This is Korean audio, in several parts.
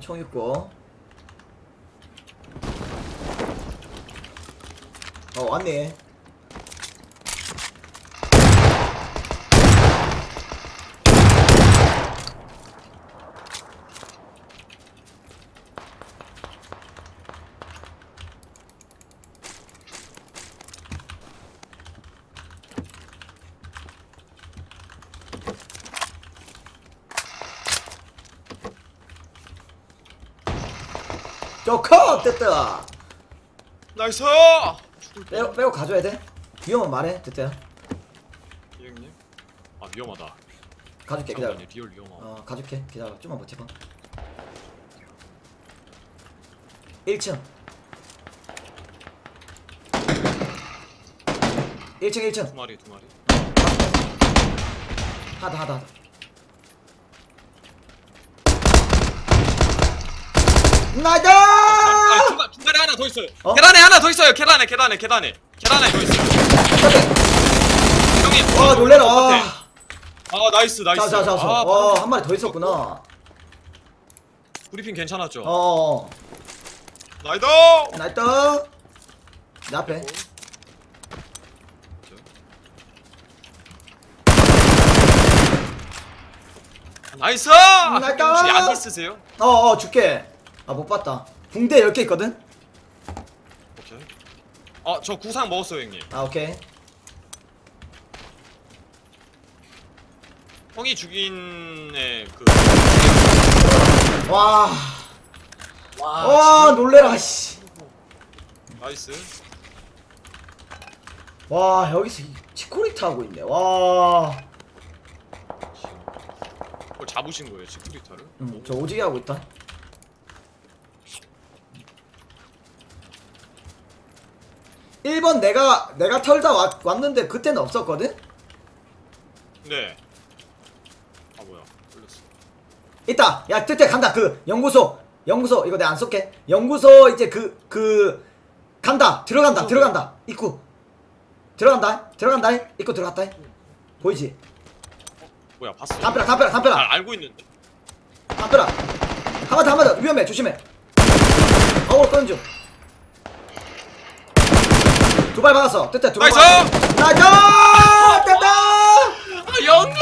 총 있고. 어 왔네 쪼커 됐다 나이스! 빼고, 빼고 가져야 돼. 위험은 말해 됐다 이 형님? 아 위험하다. 가줄게 기다려. 잠깐만요 리얼 위험하. 어 가줄게. 기다려. 좀만 버텨봐. 1층. 1층 1층. 두 마리 두 마리. 하다 하다 하다 나이다 아 중간 중간에 하나 더 있어요. 어? 계단에 하나 더 있어요. 계단에 계단에 계단에 계단에 더 있어요. 형님. 와 놀래라 와. 아 나이스 나이스. 자 자 자 자 아, 와 바로 한 마리 더 있었구나 브리핑 괜찮았죠? 어 나이스. 나이다 내 앞에 나이스. 나이스. 혹시 약 있으세요? 어 어 줄게 아 못 봤다 붕대 10개 있거든 오케이. 아 저 구상 먹었어요 형님. 아 오케이 형이 죽인 애그 와, 와, 와 놀래라 씨. 나이스. 와 여기서 이 치코리타 하고 있네. 와, 그걸 잡으신 거예요 시크리타를? 음, 저 오지게 하고 있다. 일번 내가 내가 털다 왔, 왔는데 그때는 없었거든. 네. 아 뭐야? 걸렸어. 있다. 야 뜻대 간다. 그 연구소 연구소 이거 내가 안 쏠게. 연구소 이제 그 그 간다. 들어간다. 들어간다. 입구 들어간다. 들어간다. 입구 들어갔다. 보이지? 뭐야 봤어? 담벼락 담벼락 잘 담벼락 알고 있는데. 담벼락. 한번 더, 한번 더. 위험해. 조심해. 어우 던져. 두발 박았어. 됐다. 두발 나이스! 나이스! 됐다! 아 형님!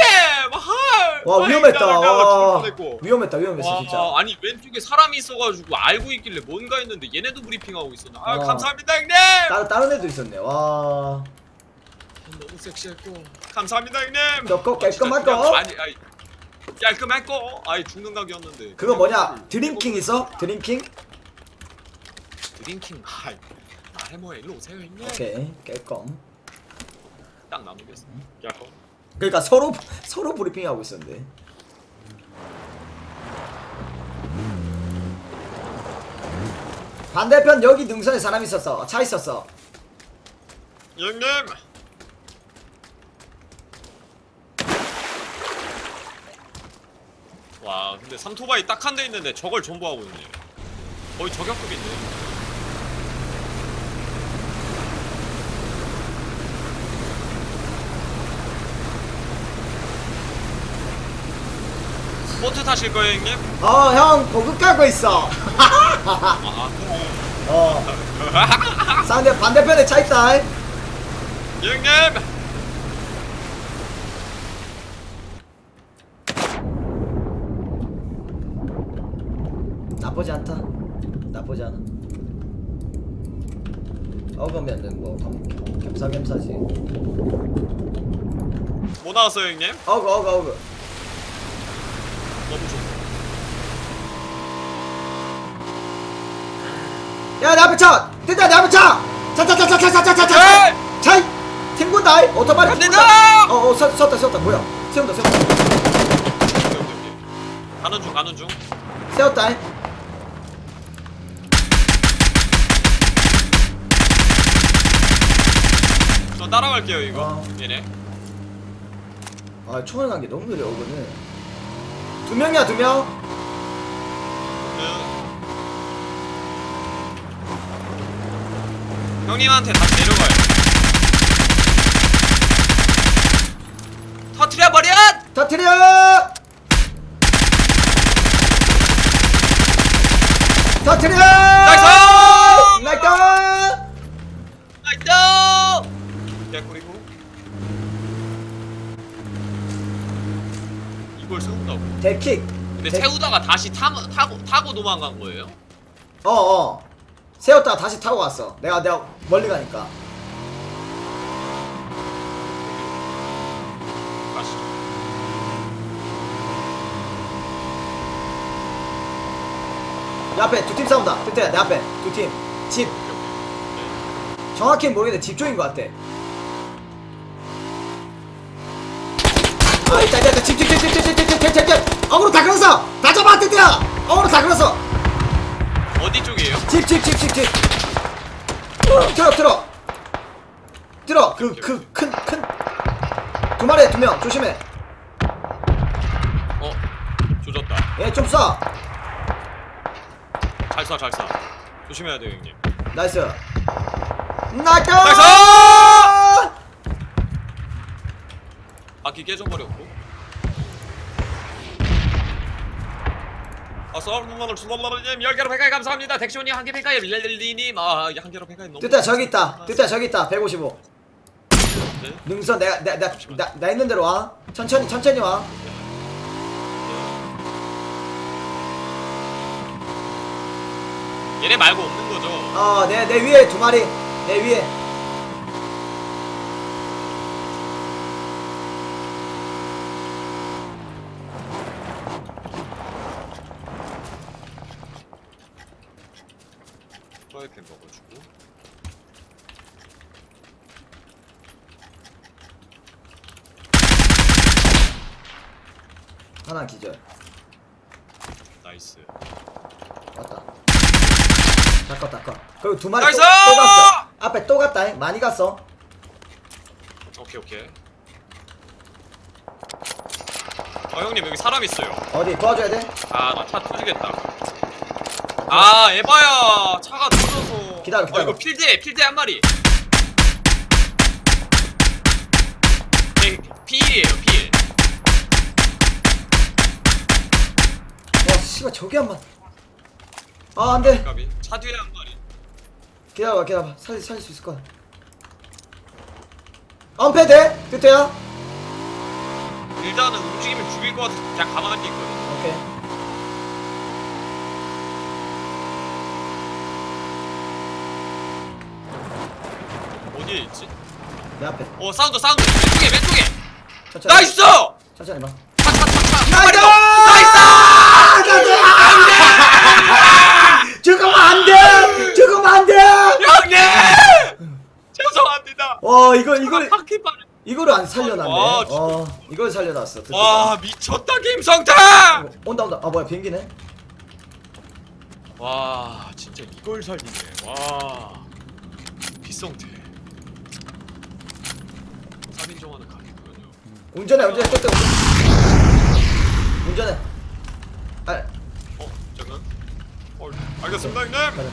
헐! 와 위험했다. 와. 위험했다. 위험했어 와, 진짜. 아니 왼쪽에 사람이 있어가지고 알고 있길래 뭔가 했는데 얘네도 브리핑하고 있었나? 아 와. 감사합니다 형님! 다른 다른 애도 있었네. 와. 너무 섹시했고 감사합니다 형님! 저거 아, 진짜 깔끔할 그냥 거? 아니 아니 깔끔했고 아이 죽는 각이었는데 그거 뭐냐? 드림킹 있어? 드림킹? 드링킹 아이 말 해 뭐해 일로 오세요 형님 오케이. 깰검. 딱 나누겠어 야거 그러니까 서로 서로 브리핑 하고 있었는데. 반대편 여기 능선에 사람 있었어. 차 있었어. 형님! 와 근데 삼토바이 딱 한 대 있는데 저걸 전부 하고 있네 거의 저격급인데 보트 타실 거예요 형님? 어, 형 고급 가고 있어. 아 그래 어. 상대 반대편에 차 있다. 형님! 나쁘지 않다. 나쁘지 않아. 어그면 뭐 겸- 겸사겸사지. 뭐 나왔어요 형님? 어그 어그 어그. 너무 좋고 야, 내 앞에 차! 됐다, 내 앞에 차! 차, 차, 차, 차, 차, 차, 차, 차, 차! 에이! 차! 튕군다, 이. 오토바이 안. 된다! 어, 어, 서, 섰다, 섰다. 뭐야? 세운다, 세운다. 오케이 오케이 오케이 가는 중 가는 중 세웠다, 이. 저 따라갈게요 이거 어. 얘네 아, 총알 간게 너무 느려, 오거는. 두 명이야, 두 명. 그 형님한테 다시 내려가요 터트려 버려! 터트려! 터트려 나이스! 나이스 대킥. 근데 대- 세우다가 다시 타, 타고 타고 도망간 거예요? 어 어. 세웠다가 다시 타고 갔어. 내가 내가 멀리 가니까. 가시죠. 내 앞에 두 팀 싸운다. 그때 내 앞에. 두 팀 집. 정확히는 모르겠는데 집 쪽인 것 같아. 아 있다 있다 있다 집 어그로 다 끌었어 다 잡아 뜨뜨야 어그로 다 끌었어 어디 쪽이에요? 집집집 집집 들어 들어 들어 그 그 큰 큰 두 마리 두명 조심해 어 조졌다 얘좀쏴 잘쏴 잘쏴 조심해야 돼요 형님 나이스 나이스! 바퀴 깨져버렸고 수고만님 열개로 백화에 감사합니다. 덱시온님 한개 백화에 릴리님 아한 개로 백화에 너무 뜨뜨야 저기 있다. 뜨뜨야 저기 있다. 155 네? 능선 내가 내가 내가 나, 나 있는 대로 와. 천천히 천천히 와. 얘네 말고 없는 거죠? 어, 내, 내 위에 두 마리. 내 위에. 프라이팬 먹어주고 하나 기절. 나이스 왔다. 닦아, 닦아. 그리고 두 마리 나이스! 또, 또 갔어. 앞에 또 갔다. 많이 갔어. 오케이 오케이 아 형님 여기 사람 있어요 어디 도와줘야 돼? 아나차 터지겠다 아 에바야 차가 터져서 기다려, 기다려. 어 이거 필드에 필드에 한 마리 네, 필이에요 씨발, 저기 한 번. 아, 안 돼. 까비 차 뒤에 한 마리 기다려봐, 기다려봐. 살릴, 살릴 수 있을 거야. 엄폐 돼? 뜨뜨야? 일단은 움직이면 죽일 것 같아서 그냥 가만히 있거든 오케이. 어디에 있지? 내 앞에. 어 사운드 사운드 왼쪽에 왼쪽에 천천히. 나이스! 천천히 봐. 차차차차! 나이스! 와, 이거, 바퀴 빠르 이거를 안 살려놨네. 와, 진짜. 어, 이걸 살려놨어. 와 미쳤다 김성태! 온다 온다. 아 뭐야 비행기네. 와 진짜 이걸 살리네 와 비성태 3인정하는 가게군요 운전해 운전해 쫓대 운전. 운전해. 아 어 잠깐 어 알겠습니다 형님 가자.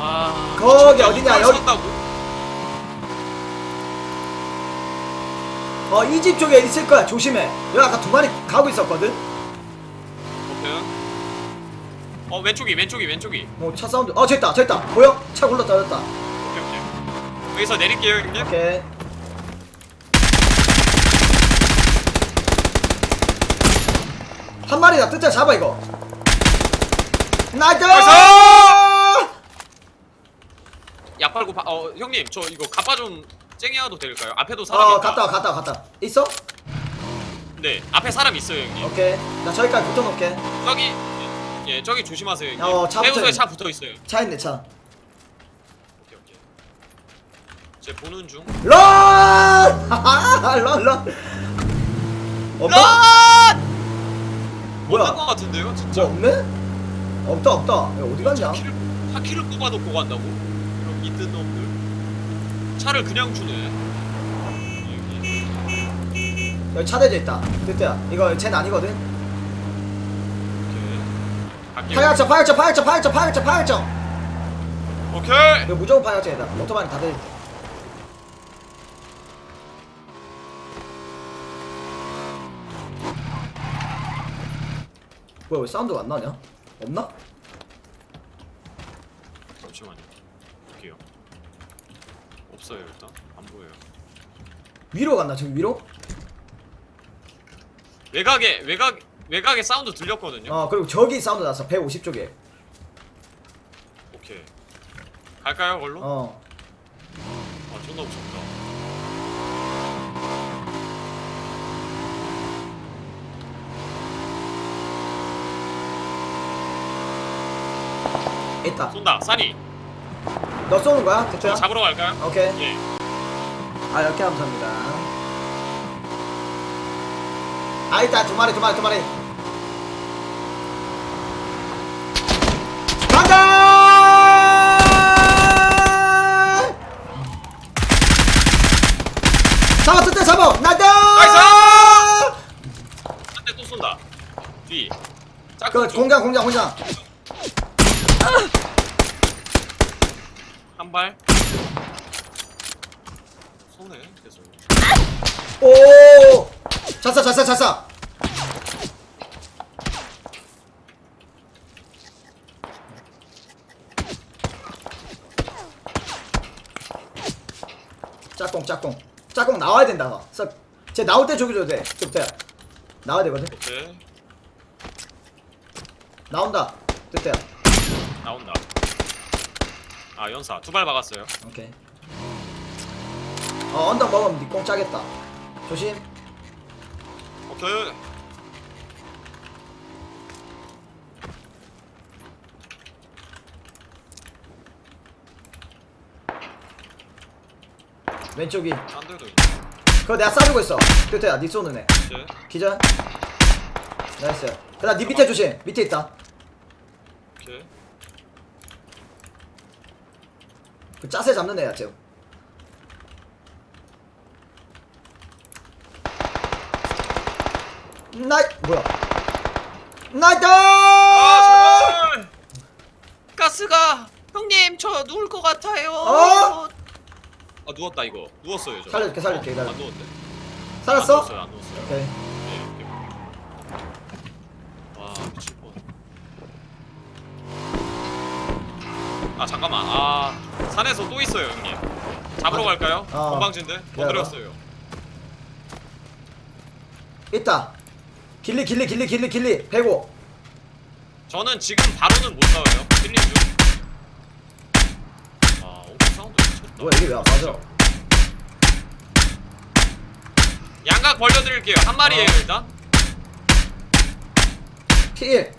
아 거기. 어디냐, 여기. 어 이 집 쪽에 있을 거야 조심해. 여기 아까 두 마리 가고 있었거든. 오케이 어 왼쪽이 왼쪽이 왼쪽이 뭐차 사운드. 어 저있다 저있다. 보여? 차 굴러 떨어졌다. 오케이 오케이 여기서 내릴게요 형님 오케이. 한 마리다 뜯자 잡아 이거. 나이스! 나이스! 약 팔고 바, 어 형님 저 이거 가빠 좀 쨍해와도 될까요? 앞에도 사람 어 있다 갔다 와 갔다 와 갔다. 와. 있어? 네 앞에 사람 있어요 형님 오케이. 나 저기까지 붙어놓을게. 저기 예 저기 조심하세요 형님 어, 차 붙어있네. 차 붙어 있어요 차 있네 차. 오케이 오케이 제 보는 중 런! 런, 런. 없다? 런! 뭐야? 것 같은데요 뭐 진짜 없네? 없다 없다. 야, 어디 갔냐? 차키를, 차키를 뽑아놓고 간다고? 이런 이뜬 놈들 차를 그냥 주네 여기 차대져 있다. 그때야. 이거 쟤는 아니거든. 오케이 갈게요 파격점, 파격점, 파격점, 파격점, 파격점, 파격점. 오케이 이거 무조건 파격점이다. 오토바이 다 돼. 뭐야 왜 사운드가 안 나냐? 없나? 잠시만요. 볼게요. 없어요 일단 안 보여요. 위로 갔나 저기 위로? 외곽에 외곽 외곽에 사운드 들렸거든요. 어 그리고 저기 사운드 났어 150쪽에 오케이. 갈까요 걸로? 어 아 존나 무섭다. 있다 쏜다 산이. 너 쏘는 거야? 저 대표야? 잡으러 갈까요? 오케이 예. 아 이렇게 감사합니다 아 있다 두 마리 두 마리 두 마리 간다 잡아 뜯대 잡아 나다 한대 또 쏜다. 뒤. 짝그 공장 공장 공장 한 발. 쏘네 계속. 오 잤어 잤어 잤어 짝꿍 짝꿍. 짝꿍 나와야 된다 너. 서- 쟤 나올 때 죽여줘야 돼. 그때 나와야 되거든. 오케이. 나온다. 그때야 나온다. 아 연사. 두 발 박았어요. 오케이. 어 언덕 먹으면 니꽁 짜겠다. 조심 오케이. 왼쪽이 있네. 그거 내가 쏴주고 있어 그때야 니 쏘는 애 오케이. 기절 나이스 그다음 니 밑에 조심 밑에 있다 오케이. 그 짜세 잡는 애야 쟤 나이 뭐야 나이트 아 제발. 가스가 형님 저 누울 것 같아요. 어? 아 누웠다 이거. 누웠어요 저. 살려줄게, 살려줄게, 어, 기다려. 안 누웠대. 살았어? 안 누웠어요 안 누웠어요. 오케이 네, 오케이. 와 미칠 뻔. 아 잠깐만 아 산에서 또 있어요 형님. 잡으러 아, 갈까요? 어. 건방진데 건드렸어요. 있다 길리 길리 길리 길리 길리 105 저는 지금 바로는 못 싸워요. 힐링 중. 아 오픈 사운드 미쳤다. 뭐야 이게 왜안 맞아 양각 벌려드릴게요. 한 마리예요 어. 일단. P1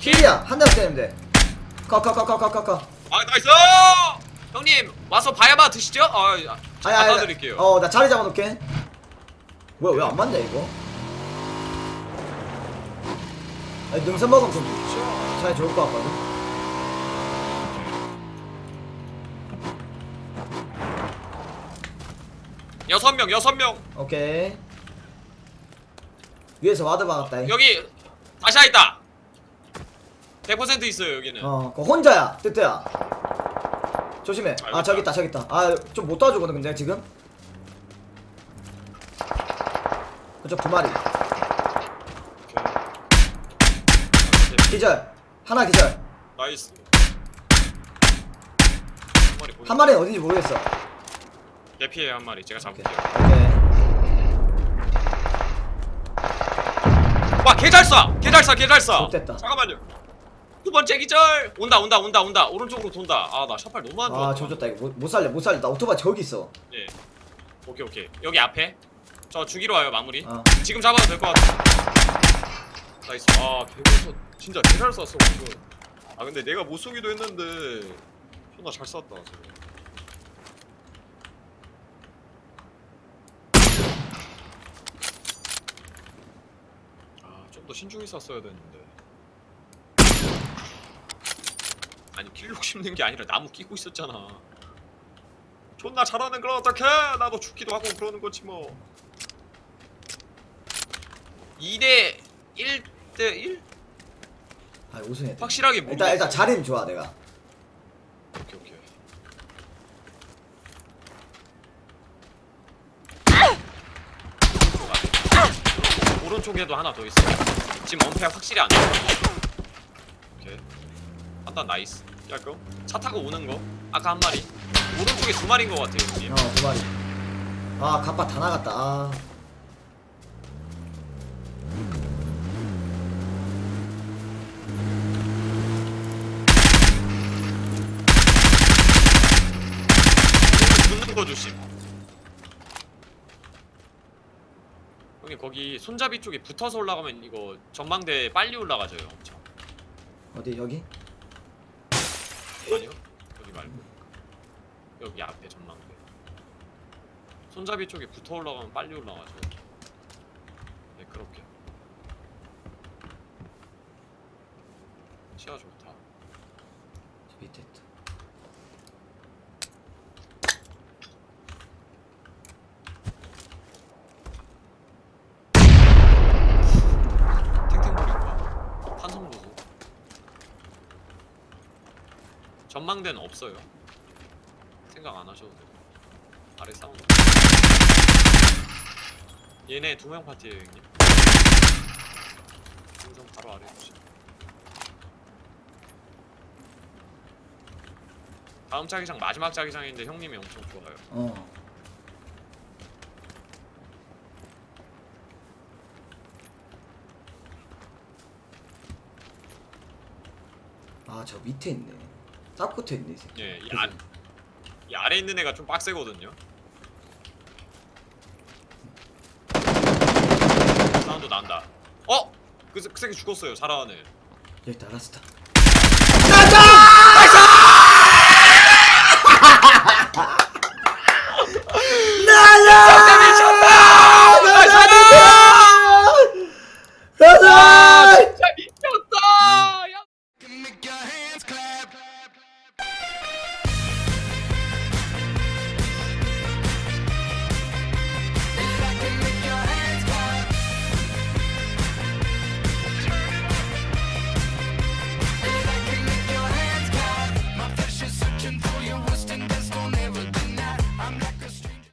킬이야 한 대만 때리면 돼 커커커커커커 아 나이스! 형님 와서 바야바 드시죠? 아, 아 갖다 드릴게요. 어나 자리 잡아놓게 뭐야 왜 안 맞냐 이거 아니 능선 먹으면 좀 잘 좋을 것 같거든. 여섯 명, 여섯 명. 오케이. 위에서 와드 박았다. 여기 다시아 있다. 100% 있어요 여기는. 어 그거 혼자야. 뜨뜨야. 조심해. 아. 저기 있다 저기 있다. 아 좀 못 도와주거든 근데 지금? 그쪽 두 마리 기절 하나 기절 나이스. 한 마리. 한 마리는 어딘지 모르겠어 대피해 한 마리. 제가 오케이 잡을게요. 오케이 와, 개잘 쏴. 개잘 쏴. 개잘 쏴. 좋됐다. 잠깐만요. 두 번째 기절. 온다, 온다, 온다, 온다. 오른쪽으로 돈다. 아, 나 샷발 너무 안 좋아. 아 조졌다 이거 못, 못 살려 못 살려 나 오토바이 저기 있어 예. 오케이, 오케이. 여기 앞에. 저 죽이러 와요, 마무리. 어 지금 잡아도 될 것 같아. 나이스. 아, 개잘 진짜 개잘 쐈어, 방금. 아, 근데 내가 못 쏘기도 했는데 존나 잘 쐈다, 지금. 아, 좀 더 신중히 쐈어야 됐는데. 아니, 킬록 씹는 게 아니라 나무 끼고 있었잖아. 존나 잘하는 걸 어떡해! 나도 죽기도 하고 그러는 거지 뭐. 2대 1 대 1? 아 우승해 확실하게 모르겠어. 일단 일단 자리는 좋아 내가 오케이 오케이. 오른쪽에도 하나 더 있어. 지금 엄폐 확실히 안 돼. 오케이. 판단 나이스. 약간 차 타고 오는 거 아까 한 마리 오른쪽에 두 마리인 것 같아요 형님 어 두 마리 아 갑바 다 나갔다 아 거 조심. 형님 거기 손잡이 쪽에 붙어서 올라가면 이거 전망대 빨리 올라가져요 엄청. 어디 여기? 아니요? 여기 말고. 여기 앞에 전망대. 손잡이 쪽에 붙어 올라가면 빨리 올라가죠. 네 그렇게. 시야 좋다. 저 밑에 있다 탱탱볼인가 탄성 보고 전망대는 없어요. 생각 안 하셔도 돼요. 아래 사운드. 얘네 두 명 파티에요 형님? 생선 바로 아래 보시 다음 자기장 마지막 자기장인데 형님이 엄청 좋아요. 어. 아, 저 밑에 있네. 딱 붙어 있네. 예, 이, 안, 이 아래 있는 애가 좀 빡세거든요. 사운드 난다. 어? 그, 새- 그 새끼 죽었어요. 살아가네. 여기 있다, 알았어.